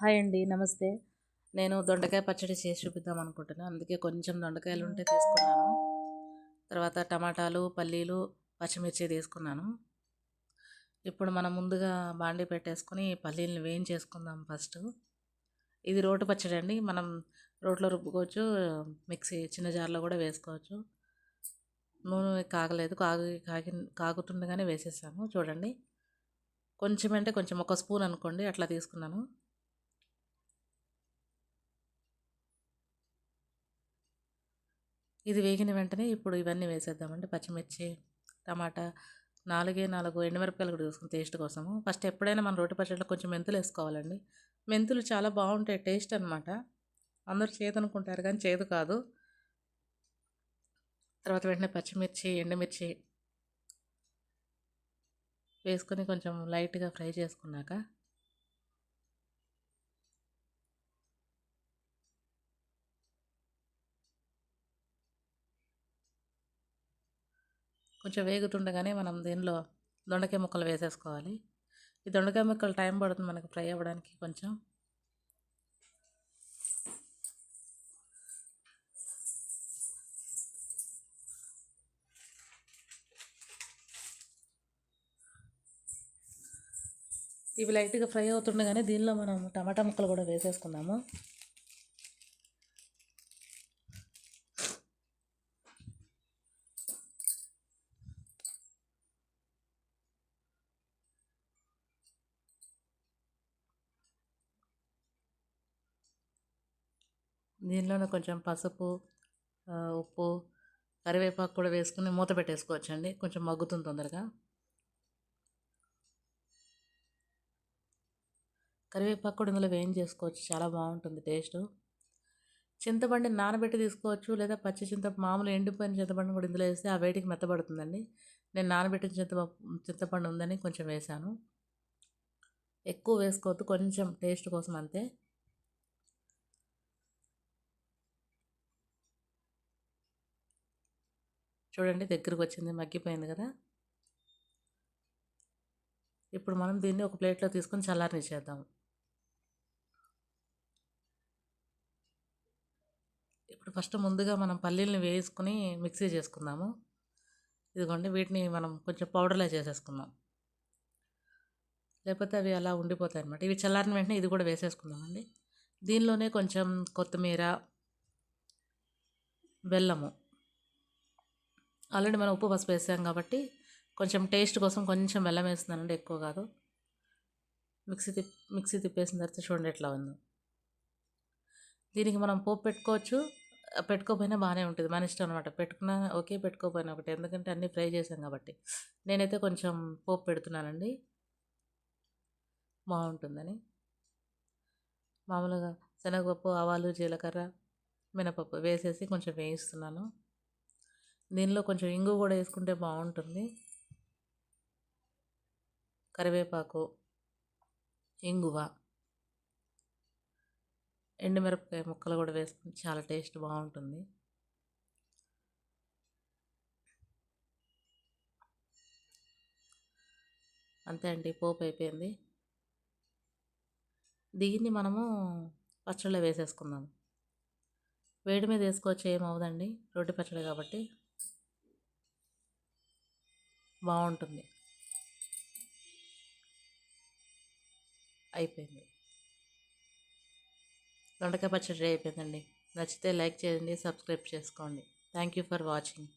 Hi అండి నమస్తే. నేను దొండకాయ పచ్చడి చేసి చూపిద్దాం అనుకుంటున్నాను అందుకే కొంచెం దొండకాయలు ఉంటే తీసుకున్నాను. తర్వాత టమాటాలు పల్లీలు పచ్చిమిర్చి తీసుకున్నాను. ఇప్పుడు మనం ముందుగా బాండి పెట్టేసుకొని పల్లీలను వేయించేసుకుందాం ఫస్ట్. ఇది రోటి పచ్చడి అండి. మనం రోట్లో రుబ్బుకోవచ్చు మిక్సీ చిన్న జార్లో కూడా వేసుకోవచ్చు. నూనె కాగలేదు కాగి కాగి కాగుతుండగానే వేసేసాము. చూడండి. కొంచెం అంటే కొంచెం ఒక స్పూన్ అనుకోండి అట్లా తీసుకున్నాను. ఇది వేగిన వెంటనే ఇప్పుడు ఇవన్నీ వేసేద్దామండి. పచ్చిమిర్చి టమాటా నాలుగే నాలుగు ఎండుమిరపకాయలు కూడా తీసుకుని టేస్ట్ కోసము. ఫస్ట్ ఎప్పుడైనా మన రోటి పచ్చడిలో కొంచెం మెంతులు వేసుకోవాలండి. మెంతులు చాలా బాగుంటాయి టేస్ట్ అనమాట అందరూ చేదు అనుకుంటారు కానీ చేదు కాదు. తర్వాత వెంటనే పచ్చిమిర్చి ఎండుమిర్చి వేసుకొని కొంచెం లైట్గా ఫ్రై చేసుకున్నాక కొంచెం వేగుతుండగానే మనం దీనిలో దొండకాయ ముక్కలు వేసేసుకోవాలి. ఈ దొండకాయ ముక్కలు టైం పడుతుంది మనకు ఫ్రై అవ్వడానికి కొంచెం. ఇవి లైట్గా ఫ్రై అవుతుండగానే దీనిలో మనం టమాటా ముక్కలు కూడా వేసేసుకుందాము. దీనిలోనే కొంచెం పసుపు ఉప్పు కరివేపాకు కూడా వేసుకుని మూత పెట్టేసుకోవచ్చండి. కొంచెం మగ్గుతుంది తొందరగా. కరివేపాకు కూడా ఇందులో వేయించేసుకోవచ్చు. చాలా బాగుంటుంది టేస్ట్. చింతపండు నానబెట్టి తీసుకోవచ్చు. లేదా పచ్చి చింత మామూలు ఎండిపోయిన చింతపండు కూడా ఇందులో వేస్తే ఆ వేడికి మెత్తబడుతుందండి. నేను నానబెట్టిన చింత చింతపండు ఉందని కొంచెం వేశాను. ఎక్కువ వేసుకోవద్దు. కొంచెం టేస్ట్ కోసం అంతే. చూడండి దగ్గరకు వచ్చింది మగ్గిపోయింది కదా. ఇప్పుడు మనం దీన్ని ఒక ప్లేట్లో తీసుకొని చల్లారనిచ్చేద్దాం. ఇప్పుడు ఫస్ట్ ముందుగా మనం పల్లీలను వేసుకుని మిక్సీ చేసుకుందాము. ఇదిగోండి వీటిని మనం కొంచెం పౌడర్లా చేసేసుకుందాం. లేకపోతే అవి అలా ఉండిపోతాయి అనమాట ఇవి చల్లారిన వెంటనే ఇది కూడా వేసేసుకుందామండి. దీనిలోనే కొంచెం కొత్తిమీర బెల్లము ఆల్రెడీ మనం ఉప్పు పసుపు వేసాం కాబట్టి కొంచెం టేస్ట్ కోసం కొంచెం బెల్లం వేస్తున్నానండి ఎక్కువ కాదు. మిక్సీ తిప్ మిక్సీ తిప్పేసిన తర్వాత చూడండి ఎట్లా ఉందో. దీనికి మనం పోపు పెట్టుకోవచ్చు. పెట్టుకోపోయినా బాగానే ఉంటుంది. మన ఇష్టం అనమాట పెట్టుకున్నా ఓకే పెట్టుకోపోయినా ఒకటి. ఎందుకంటే అన్నీ ఫ్రై చేసాం కాబట్టి. నేనైతే కొంచెం పోపు పెడుతున్నానండి. బాగుంటుందని. మామూలుగా శనగపప్పు ఆవాలు జీలకర్ర మినపప్పు వేసేసి కొంచెం వేయిస్తున్నాను. దీనిలో కొంచెం ఇంగు కూడా వేసుకుంటే బాగుంటుంది. కరివేపాకు ఇంగువ ఎండుమిరపకాయ ముక్కలు కూడా వేసుకుంటే చాలా టేస్ట్ బాగుంటుంది. అంతే అండి పోపు అయిపోయింది. దీన్ని మనము పచ్చళ్ళలో వేసేసుకుందాం. వేడి మీద వేసుకోవచ్చు ఏమవుదండి రొట్టె పచ్చడి కాబట్టి. బాగుంటుంది. అయిపోయింది. దొండకాయ పచ్చడి అయిపోయిందండి. నచ్చితే లైక్ చేయండి సబ్స్క్రైబ్ చేసుకోండి. Thank you for watching